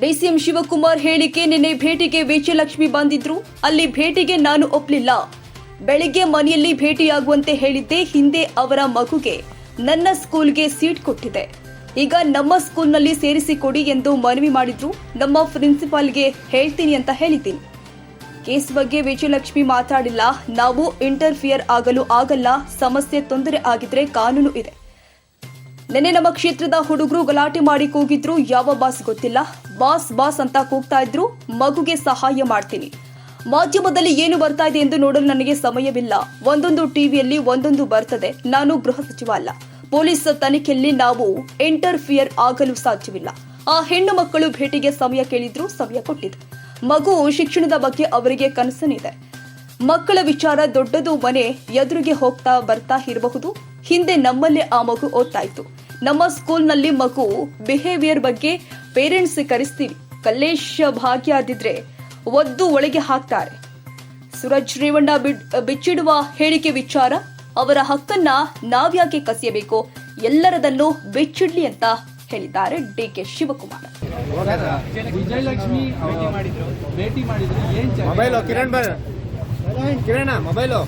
DCM Shivakumar ಹೇಳಿಕೆ ನಿನ್ನೆ ಭೇಟಿಗೆ ವಿಜಯಲಕ್ಷ್ಮಿ ಬಂದಿದ್ರು. ಅಲ್ಲಿ ಭೇಟಿಗೆ ನಾನು ಒಪ್ಪಲಿಲ್ಲ ಬೆಳಿಗ್ಗೆ ಮನೆಯಲ್ಲಿ ಭೇಟಿಯಾಗುವಂತೆ ಹೇಳಿದ್ದೆ ಹಿಂದೆ ಅವರ ಮಗುಗೆ. ನನ್ನ ಸ್ಕೂಲ್ಗೆ ಸೀಟ್ ಕೊಟ್ಟಿದೆ. ಈಗ ನಮ್ಮ ಸ್ಕೂಲ್ನಲ್ಲಿ ಸೇರಿಸಿಕೊಡಿ ಎಂದು ಮನವಿ ಮಾಡಿದ್ರು. ನಮ್ಮ ಪ್ರಿನ್ಸಿಪಾಲ್ಗೆ ಹೇಳ್ತೀನಿ ಅಂತ ಹೇಳಿದ್ದೀನಿ. ಕೇಸ್ ಬಗ್ಗೆ ವಿಜಯಲಕ್ಷ್ಮಿ ಮಾತಾಡಿಲ್ಲ. ನಾವು ಇಂಟರ್ಫಿಯರ್ ಆಗಲು ಆಗಲ್ಲ. ಸಮಸ್ಯೆ ತೊಂದರೆ ಆಗಿದ್ರೆ ಕಾನೂನು ಇದೆ. ನಿನ್ನೆ ನಮ್ಮ ಕ್ಷೇತ್ರದ ಹುಡುಗರು ಗಲಾಟೆ ಮಾಡಿ ಕೂಗಿದ್ರು, ಯಾವ ಬಾಸ್ ಗೊತ್ತಿಲ್ಲ. ಬಾಸ್ ಬಾಸ್ ಅಂತ ಕೂಗ್ತಾ ಇದ್ರು, ಮಗುಗೆ ಸಹಾಯ ಮಾಡ್ತೀನಿ. ಮಾಧ್ಯಮದಲ್ಲಿ ಏನು ಬರ್ತಾ ಇದೆ ಎಂದು ನೋಡಲು ನನಗೆ ಸಮಯವಿಲ್ಲ. ಒಂದೊಂದು ಟಿವಿಯಲ್ಲಿ ಒಂದೊಂದು ಬರ್ತದೆ. ನಾನು ಗೃಹ ಸಚಿವ ಅಲ್ಲ. ಪೊಲೀಸ್ ತನಿಖೆಯಲ್ಲಿ ನಾವು ಇಂಟರ್ಫಿಯರ್ ಆಗಲು ಸಾಧ್ಯವಿಲ್ಲ. ಆ ಹೆಣ್ಣು ಮಕ್ಕಳು ಭೇಟಿಗೆ ಸಮಯ ಕೇಳಿದ್ರು, ಸಮಯ ಕೊಟ್ಟಿದೆ ಮಗು ಶಿಕ್ಷಣದ ಬಗ್ಗೆ ಅವರಿಗೆ ಕನಸನಿದೆ. ಮಕ್ಕಳ ವಿಚಾರ ದೊಡ್ಡದು ಮನೆ ಎದುರಿಗೆ ಹೋಗ್ತಾ ಬರ್ತಾ ಇರಬಹುದು. ಹಿಂದೆ ನಮ್ಮಲ್ಲೇ ಆ ಮಗು ಓದ್ತಾ ನಮ್ಮ ಸ್ಕೂಲ್ನಲ್ಲಿ ಮಗು ಬಿಹೇವಿಯರ್ ಬಗ್ಗೆ ಪೇರೆಂಟ್ಸ್ ಕರೆಸ್ತೀವಿ. ಭಾಗ್ಯ ಆದಿದ್ರೆ ಒದ್ದು ಒಳಗೆ ಹಾಕ್ತಾರೆ. ಸುರಜ್ ರೇವಣ್ಣ ಬಿಡ್- ಬಿಚ್ಚಿಡುವ ಹೇಳಿಕೆ ವಿಚಾರ ಅವರ ಹಕ್ಕನ್ನ ನಾವ್ಯಾಕೆ ಕಸಿಯಬೇಕು? ಎಲ್ಲರದನ್ನು ಬಿಚ್ಚಿಡ್ಲಿ ಅಂತ ಹೇಳಿದ್ದಾರೆ ಡಿ ಕೆ ಶಿವಕುಮಾರ್. ವಿಜಯಲಕ್ಷ್ಮಿ ಭೇಟಿ ಮಾಡಿದ್ರು ಭೇಟಿ ಮಾಡಿದ್ರು ಏನ್ ಚರ್ಚೆ ಮೊಬೈಲು ಕಿರಣ್ ಬರ್ ಕಿರಣ ಮೊಬೈಲು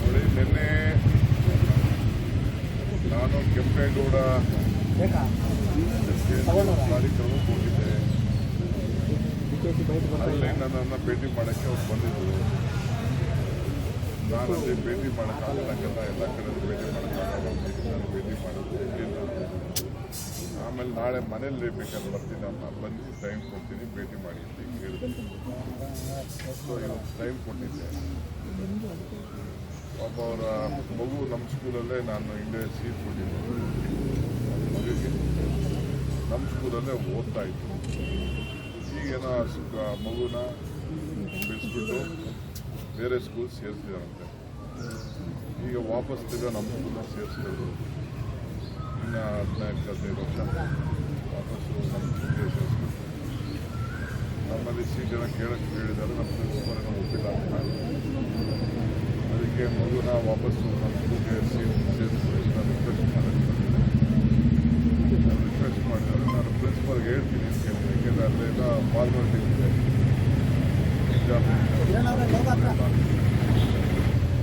ನೋಡಿ ನಿನ್ನೆ ನಾನು ಕೆಂಪೇಗೌಡ ಕಾರ್ಯಕ್ರಮಕ್ಕೆ ಹೋಗಿದ್ದೆ. ಅಲ್ಲಿ ನನ್ನನ್ನು ಭೇಟಿ ಮಾಡೋಕ್ಕೆ ಅವ್ರು ಬಂದಿದ್ದರು ನಾನು ಅಲ್ಲಿ ಭೇಟಿ ಮಾಡೋಕ್ಕಾಗಲ್ಲ ಎಲ್ಲ ಕಡೆ ಭೇಟಿ ಮಾಡೋಕ್ಕಾಗಲ್ಲ ನಾನು ಭೇಟಿ ಮಾಡಿದ್ದೆ ಇರ್ಲಿಲ್ಲ. ಆಮೇಲೆ ನಾಳೆ ಮನೇಲಿ ಬೇಕಾದ್ರೆ ಬರ್ತೀನಿ ನಾನು. ಬಂದು ಟೈಮ್ ಕೊಡ್ತೀನಿ ಭೇಟಿ ಮಾಡಿ ಅಂತ ಹಿಂಗೆ ಹೇಳಿದೆ ಸೊ ಇವತ್ತು ಟೈಮ್ ಕೊಟ್ಟಿದ್ದೆ. ಪಾಪ ಅವರ ಮಗು ನಮ್ಮ ಸ್ಕೂಲಲ್ಲೇ ನಾನು ಹಿಂದೆ ಸೀಟ್ ಕೊಟ್ಟಿದ್ದೆ. ನಮ್ಮ ಸ್ಕೂಲಲ್ಲೇ ಓದ್ತಾ ಇತ್ತು ಈಗೇನೋ ಸುಖ, ಮಗುನ ಬಿಡಿಸ್ಬಿಟ್ಟು ಬೇರೆ ಸ್ಕೂಲ್ ಸೇರಿಸಿದಾರಂತೆ ಈಗ ವಾಪಸ್ ತಿರ್ಗ ನಮ್ಮ ಸ್ಕೂಲ್ನ ಸೇರಿಸ್ಕೊಂಡು ಇನ್ನು ಹದಿನಾಲ್ಕು ಹದಿನೈದು ವರ್ಷ ವಾಪಸ್ಸು ನಮ್ಮ ಸ್ಕೂಲ್ಗೆ ಸೇರಿಸ್ಬಿಟ್ಟು ನಮ್ಮಲ್ಲಿ ಸೀಟನ್ನು ಕೇಳಕ್ಕೆ ಹೇಳಿದ್ದಾರೆ ನಮ್ಮ ಪ್ರಿನ್ಸಿಪಲ್ನ ಒಪ್ಪಿಲ್ಲ ಅಂತ ಅದಕ್ಕೆ ಮಗುನ ವಾಪಸ್ಸು ನಮ್ಮ ಸ್ಕೂಲ್ಗೆ ಸೀಟ್ ಸೇರಿಸಿ ನಾನು ರಿಕ್ವೆಸ್ಟ್ ಮಾಡಿದ್ದೆ ನಾನು ರಿಕ್ವೆಸ್ಟ್ ಮಾಡಿದರೆ ನಾನು ಪ್ರಿನ್ಸಿಪಲ್ಗೆ ಹೇಳ್ತೀನಿ ಅಂತ ಹೇಳಿದೆ ಯಾಕೆಂದರೆ ಅಲ್ಲೆಲ್ಲ ಫಾರ್ಮಾಲಿಟಿ ಇದೆ ಎಕ್ಸಾಮ್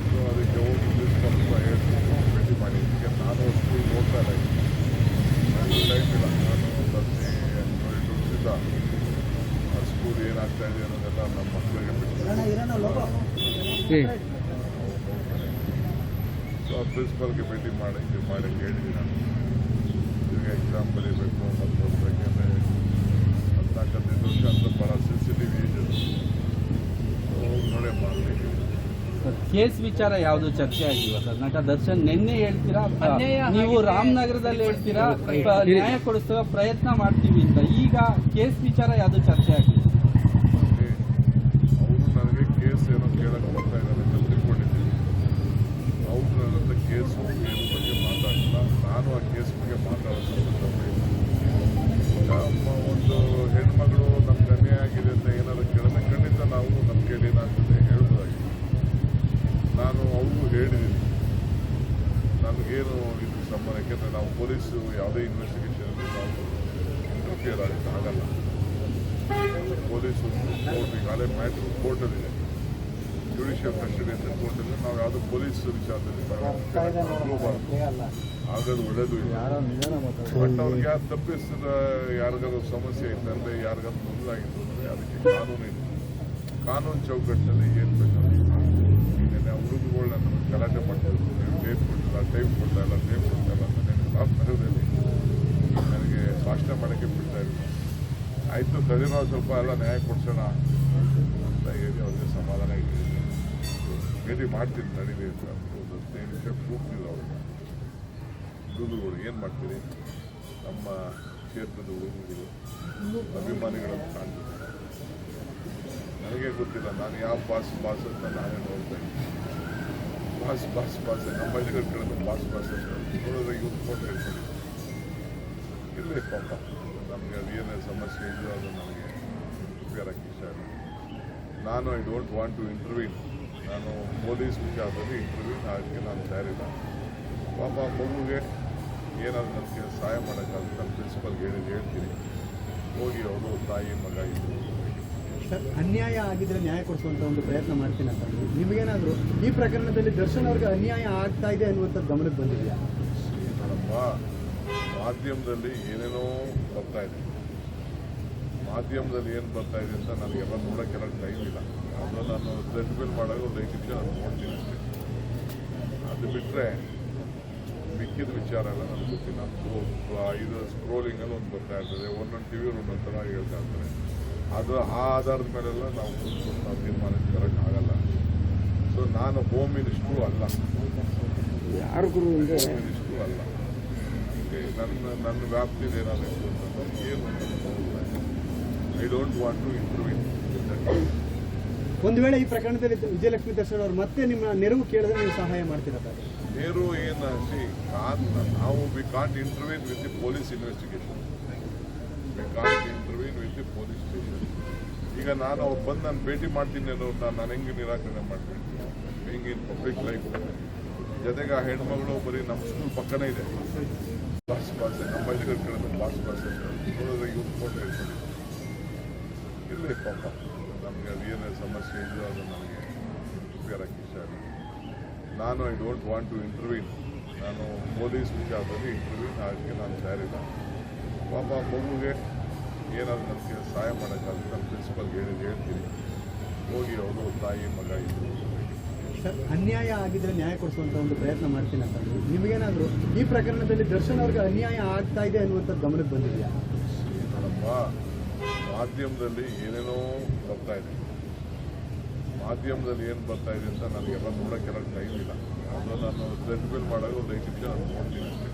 ಸೊ ಅದಕ್ಕೆ ಹೋಗಿ ಪ್ರಿನ್ಸಿಪಲ್ ಹತ್ರ ಹೇಳ್ತೀನಿ ಭೇಟಿ ಮಾಡಿ ಈಗ ನಾನು ಸ್ಕೂಲ್ ಹೋಗ್ತಾ ಇಲ್ಲ ನನಗೆ ಟೈಮ್ ಇಲ್ಲ ನಾನು ಒಂದು ಹದಿನೈದು ಎಂಟು ವರ್ಷದಿಂದ ಆ ಸ್ಕೂಲ್ ಏನಾಗ್ತಾ ಇದೆ ಅನ್ನೋದೆಲ್ಲ ನಮ್ಮ ಮಕ್ಕಳಿಗೆ ಬಿಟ್ಟು ಸೊ ಪ್ರಿನ್ಸಿಪಲ್ಗೆ ಭೇಟಿ ಮಾಡಿ ಇದು ಮಾಡಕ್ಕೆ ಹೇಳಿದ್ದೀನಿ ನಾನು. ಈಗ ಎಕ್ಸಾಮ್ ಬರೀಬೇಕು ಮತ್ತು ಯಾಕೆಂದರೆ ಹದಿನಾಲ್ಕು ಹದಿನೈದು ವರ್ಷ ಅಂತ ಭಾಳ ಸೆನ್ಸಿಟಿವ್ ಏಜ್ ನೋಡೇ ಮಾಡಲಿ ಕೇಸ್ ವಿಚಾರ ಯಾವುದು ಚರ್ಚೆ ಆಗಿಲ್ವಾ ಸರ್? ನಟ ದರ್ಶನ್ ನಿನ್ನೆ ಹೇಳ್ತೀರಾ ನೀವು ರಾಮನಗರದಲ್ಲಿ ಹೇಳ್ತೀರಾ? ನ್ಯಾಯ ಕೊಡಿಸುವ ಪ್ರಯತ್ನ ಮಾಡ್ತೀವಿ ಅಂತ. ಈಗ ಕೇಸ್ ವಿಚಾರ ಯಾವುದು ಚರ್ಚೆ ಆಗಿಲ್ಲ ಅವರು ನನಗೆ ಕೇಸ್ ಏನೋ ಕೇಳಕ್ಕೆ ಬರ್ತಾ ಇದ್ದಾರೆ ಅಂತ ತಿಳ್ಕೊಂಡಿದ್ದೀನಿ ಅವ್ರು ಕೇಸು ಏನು ಬಗ್ಗೆ ಮಾತಾಡಿಲ್ಲ ನಾನು ಆ ಕೇಸ್ ಬಗ್ಗೆ ಮಾತಾಡೋದು ನಮ್ಮ ಒಂದು ಹೆಣ್ಮಗಳು ನಮ್ಗೆ ಅನ್ಯಾಯ ಆಗಿದೆ ಅಂತ ಏನಾದರೂ ಕೇಳಿದ್ರೆ ಖಂಡಿತ ನಾವು ನಮ್ಮ ಕೈಲಿ ಏನಾಗ್ತದೆ ಹೇಳ್ಬೋದಾಗಿದೆ ನಾನು ಅವ್ರಿಗೂ ಹೇಳಿದ್ದೀನಿ ನನಗೇನು ಇದು ಸಂಬಂಧ ಯಾಕೆಂದರೆ ನಾವು ಪೊಲೀಸು ಯಾವುದೇ ಇನ್ವೆಸ್ಟಿಗೇಷನಲ್ಲಿ ನಾವು ಇಂಟರ್ಫಿಯರ್ ಆಗಕ್ಕೆ ಆಗಲ್ಲ ಪೊಲೀಸು ಕೋರ್ಟ್ ಈಗಾಗಲೇ ಮ್ಯಾಟ್ರ್ ಕೋರ್ಟಲ್ಲಿದೆ ಜುಡಿಷಿಯಲ್ ಕಸ್ಟಡಿ ಅಂತ ಕೋರ್ಟಲ್ಲಿ ನಾವು ಯಾವುದೋ ಪೊಲೀಸ್ ವಿಚಾರದಲ್ಲಿ ಆಗೋದು ಒಳ್ಳೇದು ಇಲ್ಲ. ಬಟ್ ಅವ್ರಿಗೆ ಯಾರು ತಪ್ಪಿಸಿದ ಯಾರಿಗಾದ್ರೂ ಸಮಸ್ಯೆ ಇತ್ತಂದ್ರೆ ಯಾರಿಗಾದ್ರು ಮೊದಲಾಗಿತ್ತು ಅಂದರೆ ಅದಕ್ಕೆ ಕಾನೂನು ಇದೆ ಕಾನೂನು ಚೌಕಟ್ಟಿನಲ್ಲಿ ಏನು ಬೇಕಾದ್ರೆ ಈಗ ಹುಡುಗರುಗಳು ನನ್ನ ಗಲಾಟೆ ನೀವು ಡೇಟ್ ಕೊಟ್ಟಿಲ್ಲ ಟೈಮ್ ಕೊಡ್ತಾ ಇಲ್ಲ ಟೈಮ್ ಕೊಡ್ತಾ ಇಲ್ಲ ಅಂತ ನನಗೆ ನನಗೆ ಭಾಷಣ ಮಾಡೋಕ್ಕೆ ಬಿಡ್ತಾ ಇಲ್ಲ ಆಯಿತು ನಾವು ಸ್ವಲ್ಪ ಎಲ್ಲ ನ್ಯಾಯ ಕೊಡ್ಸೋಣ ಅಂತ ಹೇಳಿ ಅವ್ರಿಗೆ ಸಮಾಧಾನ ಹೇಳಿದ್ದೀನಿ ಭೇಟಿ ಮಾಡ್ತೀನಿ ನಡೀಲಿ ಅಂತ ಒಂದು ಹದಿನೈದು ನಿಮಿಷ ಕೂಗ್ತಿದ್ರು ಅವ್ರಿಗೆ ಹುಡುಗರುಗಳು ಏನು ಮಾಡ್ತೀರಿ? ನಮ್ಮ ಕ್ಷೇತ್ರದ ಹುಡುಗರುಗಳು ಅಭಿಮಾನಿಗಳನ್ನು ಕಾಣ್ತಿದ್ದಾರೆ. ನನಗೆ ಗೊತ್ತಿಲ್ಲ, ನಾನು ಯಾವ ಬಾಸ್ ಬಾಸ್ ಅಂತ ನಾನೇ ನೋಡ್ತಾ ಇದ್ದೀನಿ. ಬಾಸ್ ಬಾಸ್ ಬಾಸ್, ನಮ್ಮ ಹಳ್ಳಿಗಳ ಕಡೆ ಬಾಸ್ ಬಾಸ್ ಅಂತ ನೋಡಿದ್ರೆ ಇವ್ರು ಫೋಟೋ ಹೇಳ್ತೀನಿ ಇಲ್ಲೇ ಪಾಪ, ನಮಗೆ ಅದು ಏನೇ ಸಮಸ್ಯೆ ಇದೆಯೋ ಅದು ನನಗೆ ಉಪಯೋಗಕ್ಕೆ ಇಷ್ಟ ನಾನು I don't want to intervene ನಾನು ಪೊಲೀಸ್ ವಿಚಾರದಲ್ಲಿ ಇಂಟರ್ವ್ಯೂ ಹಾಕಿ ನಾನು ತಯಾರಿಲ್ಲ ಪಾಪ ಮಗುಗೆ ಏನಾದರೂ ನನಗೆ ಸಹಾಯ ಮಾಡೋಕ್ಕಾದ್ರೆ ನಾನು ಪ್ರಿನ್ಸಿಪಲ್ಗೆ ಹೇಳಿ ಹೇಳ್ತೀನಿ. ಹೋಗಿ ಅವರು ತಾಯಿ ಮಗ ಇದ್ದರು ಸರ್ ಅನ್ಯಾಯ ಆಗಿದ್ರೆ ನ್ಯಾಯ ಕೊಡಿಸುವಂಥ ಒಂದು ಪ್ರಯತ್ನ ಮಾಡ್ತೀನಿ ಅಂತ ನಿಮಗೇನಾದರೂ ಈ ಪ್ರಕರಣದಲ್ಲಿ ದರ್ಶನ್ ಅವ್ರಿಗೆ ಅನ್ಯಾಯ ಆಗ್ತಾ ಇದೆ ಅನ್ನುವಂಥದ್ದು ಗಮನಕ್ಕೆ ಬಂದಿದೆಯಾ? ಮಾಧ್ಯಮದಲ್ಲಿ ಏನೇನೋ ಬರ್ತಾ ಇದೆ. ಮಾಧ್ಯಮದಲ್ಲಿ ಏನು ಬರ್ತಾ ಇದೆ ಅಂತ ನನಗೆಲ್ಲ ನೋಡೋಕ್ಕೆಲ್ಲ ಟೈಮ್ ಇಲ್ಲ. ಅದು ನಾನು ರೆಡ್ ಬಿಲ್ ಮಾಡಾಗ ಒಂದು ಐದು ನಿಮಿಷ ನಾನು ನೋಡ್ತೀನಿ ಅಷ್ಟೇ. ಅದು ಬಿಟ್ಟರೆ ಮಿಕ್ಕಿದ ವಿಚಾರ ಎಲ್ಲ ನನಗೆ ಗೊತ್ತಿಲ್ಲ. ಇದು ಸ್ಕ್ರೋಲಿಂಗಲ್ಲಿ ಒಂದು ಬರ್ತಾ ಇರ್ತದೆ. ಒಂದೊಂದು ಟಿ ವಿ ಒಂದೊಂದು ಥರ ಹೇಳ್ತಾ ಇರ್ತಾರೆ. ಅದು ಆ ಆಧಾರದ ಮೇಲೆಲ್ಲ ನಾವು ನಾವು ತೀರ್ಮಾನಕ್ಕೆ ಬರೋಕ್ಕಾಗಲ್ಲ ಸೊ ನಾನು ಹೋಮ್ ಮಿನಿಸ್ಟ್ರು ಅಲ್ಲ. ಯಾರಿಗೂ ಹೋಮ್ ಮಿನಿಸ್ಟ್ರು ಅಲ್ಲ. ನನ್ನ ನನ್ನ ವ್ಯಾಪ್ತಿಲಿ ಏನಾಗಬೇಕು ಅಂತಂದ್ರೆ ಏನು I don't want to improve ಒಂದು ವೇಳೆ ಈ ಪ್ರಕರಣದಲ್ಲಿ ವಿಜಯಲಕ್ಷ್ಮಿ ದರ್ಶನ್ ಅವರು ಮತ್ತೆ ನಿಮ್ಮ ನೆರವು ಕೇಳಿದ್ರೆ ನೀವು ಸಹಾಯ ಮಾಡ್ತೀರಾ ಸರ್ ನೇರು ಏನು ಸಿ ಕಾನ್ ನಾವು we can't intervene with the police investigation we can't intervene with the police station ಈಗ ನಾನು ಅವ್ರು ಬಂದು ನಾನು ಭೇಟಿ ಮಾಡ್ತೀನಿ ಅನ್ನೋರು ನಾನು ಹೆಂಗೆ ನಿರಾಕರಣೆ ಮಾಡ್ತೀನಿ? ಹೆಂಗೆ ಇನ್ ಪಬ್ಲಿಕ್ ಲೈಫ್ ಜೊತೆಗೆ ಆ ಹೆಣ್ಮಗಳು ಬರೀ ನಮ್ಮ ಸ್ಕೂಲ್ ಪಕ್ಕನೇ ಇದೆ. ಬಾಸ್ ಬಾಸ್ ನಮ್ಮ ಇದರ ಕಡೆ ಬಾಸ್ ಬಾಸ್ ನೋಡಿದ್ರೆ ಇವ್ರು ಫೋಟೋ ಹೇಳ್ಕೊಂಡಿದ್ದಾರೆ ಇರಲಿ ಪಾಪ ನಮಗೆ ಅದು ಏನೇ ಸಮಸ್ಯೆ ಇದೆಯೋ ಅದು ನನಗೆ ಇಷ್ಟ ಇಲ್ಲ. ನಾನು I don't want to intervene ನಾನು ಪೊಲೀಸ್ ವಿಚಾರದಲ್ಲಿ ಇಂಟರ್ವ್ಯೂನ್ ಆಗಕ್ಕೆ ನಾನು ತಯಾರಿಲ್ಲ. ಪಾಪ ಮಗುಗೆ ಏನಾದರೂ ನನಗೆ ಸಹಾಯ ಮಾಡೋಕ್ಕಾಗುತ್ತೆ ನನ್ನ ಪ್ರಿನ್ಸಿಪಲ್ಗೆ ಹೇಳಿ ಹೇಳ್ತೀನಿ. ಹೋಗಿ ಅವರು ತಾಯಿ ಮಗ ಇದ್ದರು ಸರ್ ಅನ್ಯಾಯ ಆಗಿದ್ರೆ ನ್ಯಾಯ ಕೊಡಿಸುವಂತ ಒಂದು ಪ್ರಯತ್ನ ಮಾಡ್ತೀನಿ ಅಂತ ನಿಮಗೇನಾದ್ರು ಈ ಪ್ರಕರಣದಲ್ಲಿ ದರ್ಶನ್ ಅವ್ರಿಗೆ ಅನ್ಯಾಯ ಆಗ್ತಾ ಇದೆ ಅನ್ನುವಂಥದ್ದು ಗಮನಕ್ಕೆ ಬಂದಿದೆಯಾ? ಮಾಧ್ಯಮದಲ್ಲಿ ಏನೇನೋ ಬರ್ತಾ ಇದೆ. ಮಾಧ್ಯಮದಲ್ಲಿ ಏನು ಬರ್ತಾ ಇದೆ ಅಂತ ನನಗೆಲ್ಲ ನೋಡೋಕ್ಕೆಲ್ಲ ಟೈಮ್ ಇಲ್ಲ. ಅದು ನಾನು ರೆಡ್ ಮಾಡೋದು ಒಂದು ಐದು ನಿಮಿಷ ನಾನು ನೋಡ್ತೀನಿ ಅಷ್ಟೇ.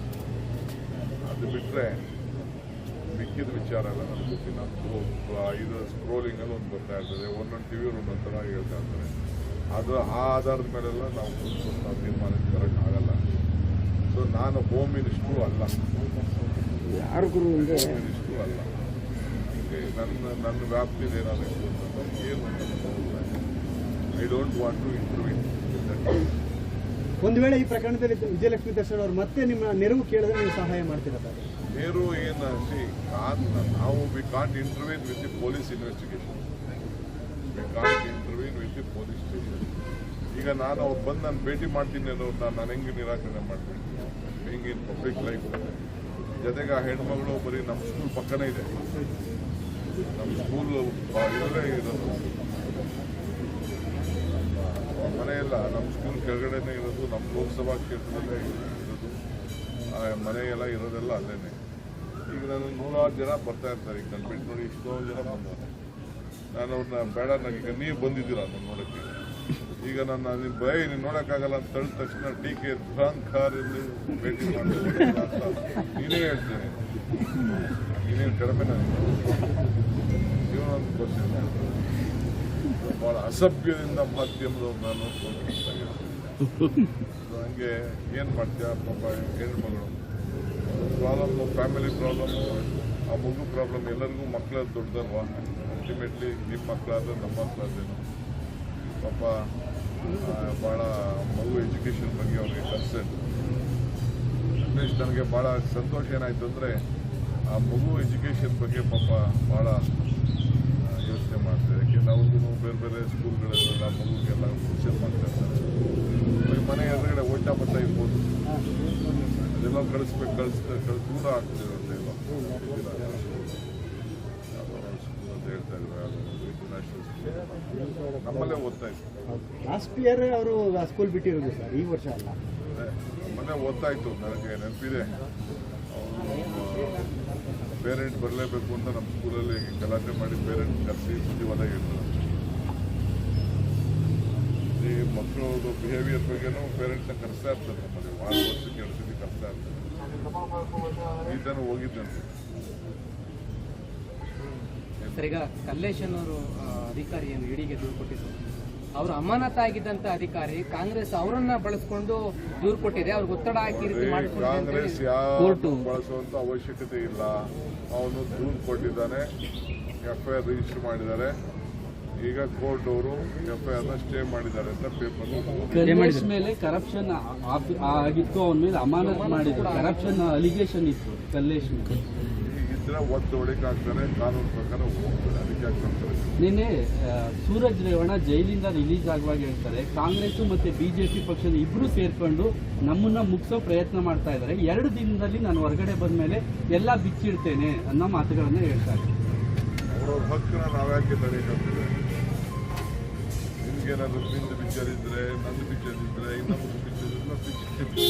ಅದು ಬಿಟ್ಟರೆ ಮಿಕ್ಕಿದ ವಿಚಾರ ಎಲ್ಲ ನನಗೆ ಗೊತ್ತಿಲ್ಲ. ಇದು ಸ್ಕ್ರೋಲಿಂಗಲ್ಲಿ ಒಂದು ಬರ್ತಾ ಇರ್ತದೆ. ಒಂದೊಂದು ಟಿ ವಿ ಒಂದೊಂದು ಥರ ಹೇಳ್ತಾ ಇರ್ತಾರೆ. ಅದು ಆ ಆಧಾರದ ಮೇಲೆಲ್ಲ ನಾವು ನಾವು ತೀರ್ಮಾನಕ್ಕೆ ಬರೋಕ್ಕಾಗಲ್ಲ ಸೊ ನಾನು ಹೋಮ್ ಮಿನಿಸ್ಟ್ರು ಅಲ್ಲ. ಯಾರು ಹೋಮ್ ಮಿನಿಸ್ಟ್ರು ಅಲ್ಲ. ನನ್ನ ನನ್ನ ವ್ಯಾಪ್ತಿಯಲ್ಲಿ ಏನಾಗಬೇಕು ಅಂತಂದ್ರೆ ಏನು I don't want to improve ಒಂದು ವೇಳೆ ಈ ಪ್ರಕರಣದಲ್ಲಿ ವಿಜಯಲಕ್ಷ್ಮಿ ದರ್ಶನ್ ಅವರು ಮತ್ತೆ ನಿಮ್ಮ ನೆರವು ಕೇಳಿದ್ರೆ ನೀವು ಸಹಾಯ ಮಾಡ್ತೀರಾ ನೆರವು ನೇರು ಏನು ಸಿ ಕಾನ್ ನಾವು we can't intervene with the police investigation we can't intervene with the police station ಈಗ ನಾನು ಅವ್ರು ಬಂದು ನಾನು ಭೇಟಿ ಮಾಡ್ತೀನಿ ಅನ್ನೋರು ನಾನು ನಾನು ಹೆಂಗೆ ನಿರಾಕರಣೆ ಮಾಡ್ತೀನಿ? ಹೆಂಗೆ ಇನ್ ಪಬ್ಲಿಕ್ ಲೈಫ್ ಜೊತೆಗೆ ಆ ಹೆಣ್ಮಗಳು ಬರೀ ನಮ್ಮ ಸ್ಕೂಲ್ ಪಕ್ಕನೇ ಇದೆ. ನಮ್ಮ ಸ್ಕೂಲ್ ಇದರಲ್ಲೇ ಇರೋದು ನಮ್ಮ ಮನೆ ಎಲ್ಲ ನಮ್ಮ ಸ್ಕೂಲ್ ಕೆಳಗಡೆನೇ ಇರೋದು ನಮ್ಮ ಲೋಕಸಭಾ ಕ್ಷೇತ್ರದಲ್ಲೇ ಇರೋದು ಆ ಮನೆ ಎಲ್ಲ ಇರೋದೆಲ್ಲ ಅಲ್ಲೇನೆ ಈಗ ನಾನು ನೂರಾರು ಜನ ಬರ್ತಾ ಇರ್ತಾರೆ ಈಗ ನಾನು ಬಿಟ್ಟು ನೋಡಿ ಇಷ್ಟೊಂದು ಜನ ಬಂದವರು ನಾನು ಅವ್ರನ್ನ ಬೇಡ ನನಗೆ ಈಗ ನೀವು ಬಂದಿದ್ದೀರಾ ನಾನು ನೋಡೋಕ್ಕೆ ಈಗ ನನ್ನ ನಿಮ್ಮ ಭಯ ನೀನು ನೋಡೋಕ್ಕಾಗಲ್ಲ ಅಂತ ತಕ್ಷಣ ಟೀಕೆ ದುರಾಂಕಾರ್ ಇಲ್ಲಿ ಭೇಟಿ ಮಾಡ್ತೀನಿ ನೀನೇ ಹೇಳ್ತೀನಿ. ನೀನೇನು ಕಡಿಮೆ ಒಂದು ಕ್ವಶನ್ ಭಾಳ ಅಸಭ್ಯದಿಂದ ಮಾಧ್ಯಮದವ್ರು ನಾನು ನೋಡ್ಕೊಂಡು ಹಂಗೆ ಏನು ಮಾಡ್ತೀಯ ಪಾಪ ಹೆಣ್ಮಗಳು ಪ್ರಾಬ್ಲಮ್, ಫ್ಯಾಮಿಲಿ ಪ್ರಾಬ್ಲಮ್ಮು ಆ ಮಗು ಪ್ರಾಬ್ಲಮ್ ಎಲ್ಲರಿಗೂ ಮಕ್ಕಳ ದೊಡ್ಡದಲ್ವಾ? ಅಲ್ಟಿಮೇಟ್ಲಿ ನಿಮ್ಮ ಮಕ್ಕಳಾದ್ರೆ ನಮ್ಮ ಮಕ್ಕಳಾದ್ರೇನು? ಪಾಪ ಭಾಳ ಮಗು ಎಜುಕೇಶನ್ ಬಗ್ಗೆ ಅವ್ರಿಗೆ ಕನ್ಸರ್ನ್ ಅಟ್ಲೀಸ್ಟ್ ನನಗೆ ಭಾಳ ಸಂತೋಷ ಏನಾಯ್ತು ಅಂದರೆ ಆ ಮಗು ಎಜುಕೇಷನ್ ಬಗ್ಗೆ ಪಾಪ ಭಾಳ ಯೋಚನೆ ಮಾಡ್ತಾರೆ. ಯಾಕೆಂದ್ರೆ ಅವ್ರಿಗೂ ಬೇರೆ ಬೇರೆ ಸ್ಕೂಲ್ಗಳೆಲ್ಲ ಮಗುಗೆಲ್ಲ ಟ್ಯೂಷನ್ ಮಾಡ್ತಾ ಇರ್ತಾರೆ. ಮನೆ ಎದುರುಗಡೆ ಓಟ ಬಟ್ಟ ಇರ್ಬೋದು. ಅದೆಲ್ಲ ಕಳಿಸ್ಬೇಕು ಕಳಿಸ್ ಕಳಿಸ್ ದೂರ ಎಲ್ಲ ಸ್ಕೂಲ್ ಅಂತ ಹೇಳ್ತಾ ಇದ್ರು ಇಂಟರ್ನ್ಯಾಷನಲ್ ಸ್ಕೂಲ್ ನಮ್ಮಲ್ಲೇ ಓದ್ತಾ ಇದ್ರು. ಲಾಸ್ಟ್ ಇಯರ್ ಅವರು ಸ್ಕೂಲ್ ಬಿಟ್ಟಿರೋದು ಸರ್ ಈ ವರ್ಷ ಅಲ್ಲ. ಮೊನ್ನೆ ಓದ್ತಾ ಇತ್ತು ನನಗೆ ನೆನಪಿದೆ. ಪೇರೆಂಟ್ ಬರಲೇಬೇಕು ಅಂತ ನಮ್ಮ ಸ್ಕೂಲಲ್ಲಿ ಗಲಾಟೆ ಮಾಡಿ ಪೇರೆಂಟ್ ಕರೆಸಿ ಸುದ್ದಿವಾದ ಹೇಳ್ತಾರೆ ಈ ಮಕ್ಕಳು ಬಿಹೇವಿಯರ್ ಬಗ್ಗೆನೂ ಪೇರೆಂಟ್ನ ಕರೆಸ್ತಾ ಇರ್ತಾರೆ ನಮ್ಮಲ್ಲಿ. ವಾರ ವರ್ಷಕ್ಕೆ ಎರಡು ಸತಿ ಕರೆಸ್ತಾ ಇರ್ತಾರೆ. ಈ ಜನ ಹೋಗಿದ್ದಂತೆ ಸರ್, ಈಗ ಕಲ್ಲೇಶನ್ ಅವರು ಅಧಿಕಾರಿ ಏನು ಇಡಿಗೆ ದೂರು ಕೊಟ್ಟಿದ್ರು? ಅವರು ಅಮಾನತಾಗಿದ್ದಂತ ಅಧಿಕಾರಿ ಕಾಂಗ್ರೆಸ್ ಅವರನ್ನ ಬಳಸ್ಕೊಂಡು ದೂರು ಕೊಟ್ಟಿದೆ. ಅವ್ರಿಗೆ ಒತ್ತಡ ಹಾಕಿ ರೀತಿ ಕಾಂಗ್ರೆಸ್ ಯಾವ ಬಳಸುವಂತ ಅವಶ್ಯಕತೆ ಇಲ್ಲ. ಅವನು ದೂರು ಕೊಟ್ಟಿದ್ದಾನೆ. ಎಫ್ಐಆರ್ ಐ ರಿಜಿಸ್ಟರ್ ಮಾಡಿದ್ದಾರೆ. ಈಗ ಕೋರ್ಟ್ ಅವರು ಎಫ್ಐಆರ್ನ ಸ್ಟೇ ಮಾಡಿದ್ದಾರೆ ಅಂತ ಪೇಪರ್ ಕಾಂಗ್ರೆಸ್ ಮೇಲೆ ಕರಪ್ಷನ್ ಆಗಿತ್ತು ಅವನ ಮೇಲೆ ಅಮಾನತ್ ಮಾಡಿದ್ರು. ಕರಪ್ಷನ್ ಅಲಿಗೇಷನ್ ಇತ್ತು ಕಲ್ಲೇಶ್ ಮೇಲೆ ಒತ್ತು ಕಾನೂನು ಪ್ರಕಾರ ಹೋಗ್ತಾರೆ ಅದಕ್ಕೆ ಮಾಡ್ತಾರೆ? ನಿನ್ನೆ ಸೂರಜ್ ರೇವಣ್ಣ ಜೈಲಿಂದ ರಿಲೀಸ್ ಆಗುವಾಗ ಹೇಳ್ತಾರೆ ಕಾಂಗ್ರೆಸ್ ಮತ್ತೆ ಬಿಜೆಪಿ ಪಕ್ಷದ ಇಬ್ರು ಸೇರ್ಕೊಂಡು ನಮ್ಮನ್ನ ಮುಗಿಸೋ ಪ್ರಯತ್ನ ಮಾಡ್ತಾ ಇದ್ದಾರೆ. ಎರಡು ದಿನದಲ್ಲಿ ನಾನು ಹೊರಗಡೆ ಬಂದ ಮೇಲೆ ಎಲ್ಲ ಬಿಚ್ಚಿಡ್ತೇನೆ ಅನ್ನೋ ಮಾತುಗಳನ್ನ ಹೇಳ್ತಾರೆ ಇದ್ದಾರೆ. ಹಕ್ಕನ್ನ ನಾವ್ಯಾಕೆ ತಡೆಯಕ್ಕಾಗ್ತದೆ ನಿಮ್ಗೇನಾದ್ರು ನಿಂದು ಬಿಚ್ಚರಿದ್ರೆ ನಂದು ಬಿಚ್ಚರಿದ್ರೆ ಇನ್ನೊಂದು ಬಿಚ್ಚರಿದ್ರೆ ಬಿಚ್ಚಿ